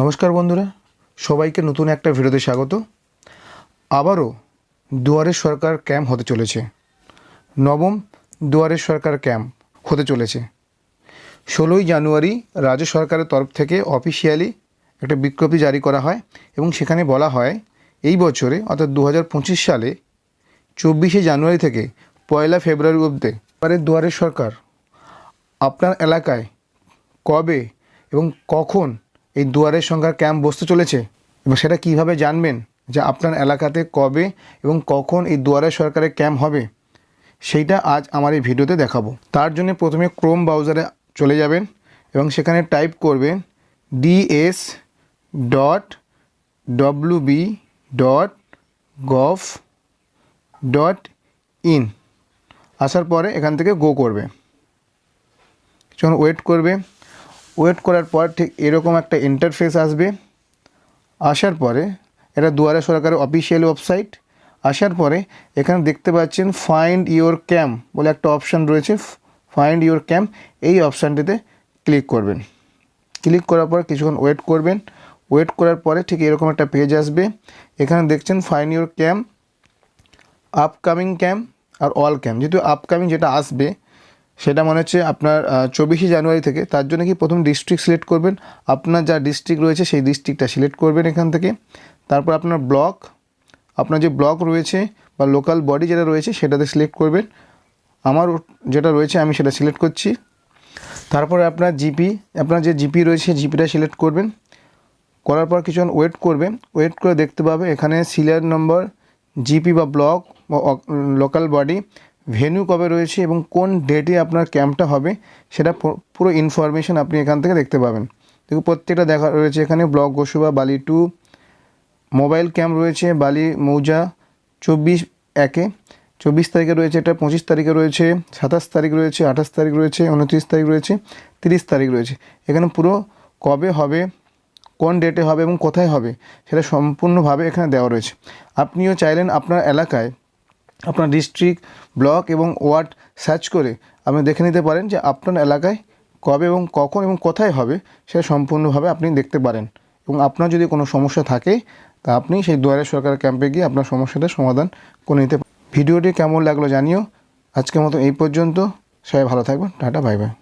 নমস্কার বন্ধুরা, সবাইকে নতুন একটা ভিডিওতে স্বাগত। আবারও দুয়ারের সরকার ক্যাম্প হতে চলেছে। নবম দুয়ারের সরকার ক্যাম্প হতে চলেছে। ষোলোই জানুয়ারি রাজ্য সরকারের তরফ থেকে অফিসিয়ালি একটা বিজ্ঞপ্তি জারি করা হয় এবং সেখানে বলা হয়, এই বছরে অর্থাৎ দু হাজার পঁচিশ সালে চব্বিশে জানুয়ারি থেকে পয়লা ফেব্রুয়ারি অবধি এবারে দুয়ারের সরকার আপনার এলাকায় কবে এবং কখন এই দুয়ারের সংখ্যার ক্যাম্প বসতে চলেছে? এবং সেটা কীভাবে জানবেন? যে আপনার এলাকাতে কবে এবং কখন এই দুয়ারের সরকারের ক্যাম্প হবে? সেইটা আজ আমার এই ভিডিওতে দেখাবো। তার জন্য প্রথমে ক্রোম ব্রাউজারে চলে যাবেন এবং সেখানে টাইপ করবেন DS dot W B dot gov dot in আসার পরে এখান থেকে গো করবে। যখন ওয়েট করবে ওয়েট করার পর ঠিক এরকম একটা ইন্টারফেস আসবে। আসার পরে এটা দুয়ারে সরকারের অফিসিয়াল ওয়েবসাইট আসার পরে এখানে দেখতে পাচ্ছেন ফাইন্ড ইওর ক্যাম্প বলে একটা অপশান রয়েছে। ফাইন্ড ইওর ক্যাম্প এই অপশানটিতে ক্লিক করবেন। ক্লিক করার পর কিছুক্ষণ ওয়েট করবেন। ওয়েট করার পরে ঠিক এরকম একটা পেজ আসবে। এখানে দেখছেন find your camp upcoming camp R all camp যেহেতু আপকামিং যেটা আসবে সেটা মনে হচ্ছে আপনার চব্বিশে জানুয়ারি থেকে, তার জন্য কি প্রথম ডিস্ট্রিক্ট সিলেক্ট করবেন? আপনার যা ডিস্ট্রিক্ট রয়েছে, সেই ডিস্ট্রিক্টটা সিলেক্ট করবেন এখান থেকে। তারপর আপনার ব্লক আপনার যে ব্লক রয়েছে বা লোকাল বডি যেটা রয়েছে, সেটাতে সিলেক্ট করবেন। আমার যেটা রয়েছে, আমি সেটা সিলেক্ট করছি। তারপরে আপনার জিপি আপনার যে জিপি রয়েছে জিপিটা সিলেক্ট করবেন। করার পর কিছুক্ষণ ওয়েট করবেন। ওয়েট করে দেখতে পাবে, এখানে সিরিয়াল নম্বর জিপি বা ব্লক বা লোকাল বডি ভেন্যু কবে রয়েছে এবং কোন ডেটে আপনার ক্যাম্পটা হবে, সেটা পুরো ইনফরমেশন আপনি এখান থেকে দেখতে পাবেন। দেখুন, প্রত্যেকটা দেখা রয়েছে এখানে, ব্লক গোসুবা, বালি টু, মোবাইল ক্যাম্প রয়েছে, বালি মৌজা, চব্বিশ একে, চব্বিশ তারিখে রয়েছে এটা, পঁচিশ তারিখে রয়েছে, সাতাশ তারিখ রয়েছে, আঠাশ তারিখ রয়েছে, উনত্রিশ তারিখ রয়েছে, তিরিশ তারিখ রয়েছে। এখানে পুরো কবে হবে, কোন ডেটে হবে এবং কোথায় হবে, সেটা সম্পূর্ণভাবে এখানে দেওয়া রয়েছে। আপনিও চাইলেন আপনার এলাকায় আপনার ডিস্ট্রিক্ট ব্লক এবং ওয়ার্ড সার্চ করে আপনি দেখে নিতে পারেন যে আপনার এলাকায় কবে এবং কখন এবং কোথায় হবে সেটা সম্পূর্ণভাবে আপনি দেখতে পারেন। এবং আপনার যদি কোনো সমস্যা থাকে, তা আপনি সেই দুয়ারে সরকার ক্যাম্পে গিয়ে আপনার সমস্যাটা সমাধান করে নিতে ভিডিওটি কেমন লাগল জানিও। আজকের মতো এই পর্যন্ত। সবাই ভালো থাকবেন। Tata bye bye